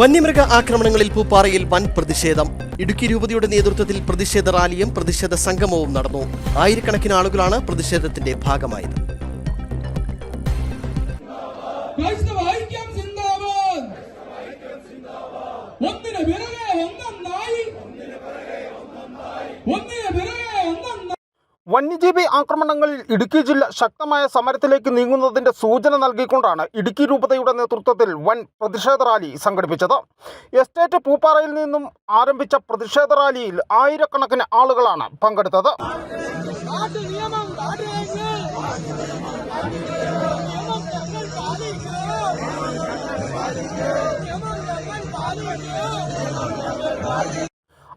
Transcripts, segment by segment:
വന്യമൃഗ ആക്രമണങ്ങളിൽ പൂപ്പാറയിൽ വൻ പ്രതിഷേധം. ഇടുക്കി രൂപതയുടെ നേതൃത്വത്തിൽ പ്രതിഷേധ റാലിയും പ്രതിഷേധ സംഗമവും നടന്നു. ആയിരക്കണക്കിന് ആളുകളാണ് പ്രതിഷേധത്തിന്റെ ഭാഗമായത്. ഒന്നിന് പിറകെ ഒന്നായി ഒന്നിന് വന്യജീവി ആക്രമണങ്ങളിൽ ഇടുക്കി ജില്ല ശക്തമായ സമരത്തിലേക്ക് നീങ്ങുന്നതിന്റെ സൂചന നൽകിക്കൊണ്ടാണ് ഇടുക്കി രൂപതയുടെ നേതൃത്വത്തിൽ വൻ പ്രതിഷേധ റാലി സംഘടിപ്പിച്ചത്. എസ്റ്റേറ്റ് പൂപ്പാറയിൽ നിന്നും ആരംഭിച്ച പ്രതിഷേധ റാലിയിൽ ആയിരക്കണക്കിന് ആളുകളാണ് പങ്കെടുത്തത്.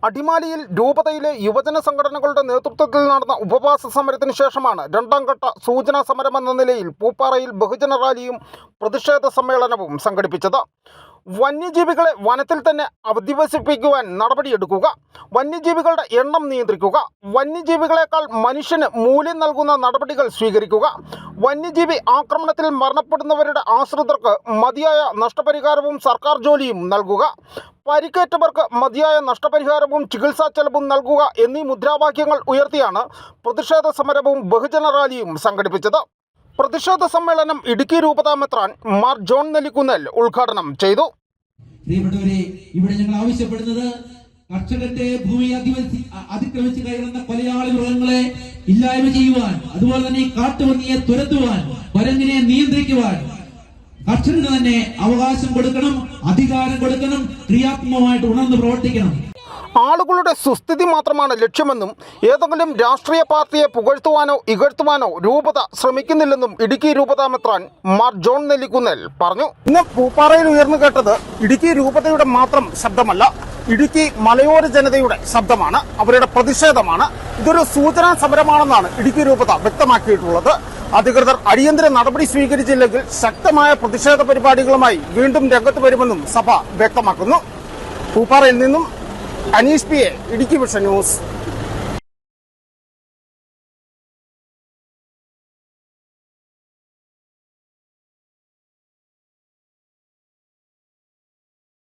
അടിമാലിയിൽ രൂപതയിലെ യുവജന സംഘടനകളുടെ നേതൃത്വത്തിൽ നടന്ന ഉപവാസ സമരത്തിന് ശേഷമാണ് രണ്ടാം ഘട്ട സൂചനാ സമരമെന്ന നിലയിൽ പൂപ്പാറയിൽ ബഹുജന റാലിയും പ്രതിഷേധ സമ്മേളനവും സംഘടിപ്പിച്ചത്. വന്യജീവികളെ വനത്തിൽ തന്നെ അധിവസിപ്പിക്കുവാൻ നടപടിയെടുക്കുക. വന്യജീവികളുടെ എണ്ണം നിയന്ത്രിക്കുക. വന്യജീവികളെക്കാൾ മനുഷ്യന് മൂല്യം നൽകുന്ന നടപടികൾ സ്വീകരിക്കുക. വന്യജീവി ആക്രമണത്തിൽ മരണപ്പെടുന്നവരുടെ ആശ്രിതർക്ക് മതിയായ നഷ്ടപരിഹാരവും സർക്കാർ ജോലിയും നൽകുക. പരിക്കേറ്റവർക്ക് മതിയായ നഷ്ടപരിഹാരവും ചികിത്സാ ചെലവും നൽകുക എന്നീ മുദ്രാവാക്യങ്ങൾ ഉയർത്തിയാണ് പ്രതിഷേധ സമരവും ബഹുജന റാലിയും സംഘടിപ്പിച്ചത്. പ്രതിഷേധ സമ്മേളനം ഇടുക്കി രൂപതാമെത്രാൻ മാർ ജോൺ നെല്ലിക്കുന്നൽ ഉദ്ഘാടനം ചെയ്തു. പ്രിയപ്പെട്ടവരെ ഇവിടെ ഞങ്ങൾ ആവശ്യപ്പെടുന്നത് കർഷകന്റെ ഭൂമി അതിക്രമിച്ച് കയറുന്ന കൊലയാളി മൃഗങ്ങളെ ഇല്ലായ്മ ചെയ്യുവാൻ അതുപോലെ തന്നെ ഈ കാട്ടുപന്നിയെ തുരത്തുവാൻ വരങ്ങിനെ നിയന്ത്രിക്കുവാൻ കർഷകന് തന്നെ അവകാശം കൊടുക്കണം അധികാരം കൊടുക്കണം ക്രിയാത്മകമായിട്ട് ഉണർന്ന് പ്രവർത്തിക്കണം. ആളുകളുടെ സുസ്ഥിതി മാത്രമാണ് ലക്ഷ്യമെന്നും ഏതെങ്കിലും രാഷ്ട്രീയ പാർട്ടിയെ പുകഴ്ത്തുവാനോ ഇകഴ്ത്തുവാനോ രൂപത ശ്രമിക്കുന്നില്ലെന്നും ഇടുക്കി രൂപതാമെത്രാൻ മാർ ജോൺ നെല്ലിക്കുന്നൽ പറഞ്ഞു. ഇന്ന് പൂപ്പാറയിൽ ഉയർന്നു കേട്ടത് ഇടുക്കി രൂപതയുടെ മാത്രം ശബ്ദമല്ല. ഇടുക്കി മലയോര ജനതയുടെ ശബ്ദമാണ് അവരുടെ പ്രതിഷേധമാണ്. ഇതൊരു സൂചനാ സമരമാണെന്നാണ് ഇടുക്കി രൂപത വ്യക്തമാക്കിയിട്ടുള്ളത്. അധികൃതർ അടിയന്തര നടപടി സ്വീകരിച്ചില്ലെങ്കിൽ ശക്തമായ പ്രതിഷേധ പരിപാടികളുമായി വീണ്ടും രംഗത്ത് വരുമെന്നും സഭ വ്യക്തമാക്കുന്നു. പൂപ്പാറയിൽ നിന്നും Aneesh P A Idukki vision news.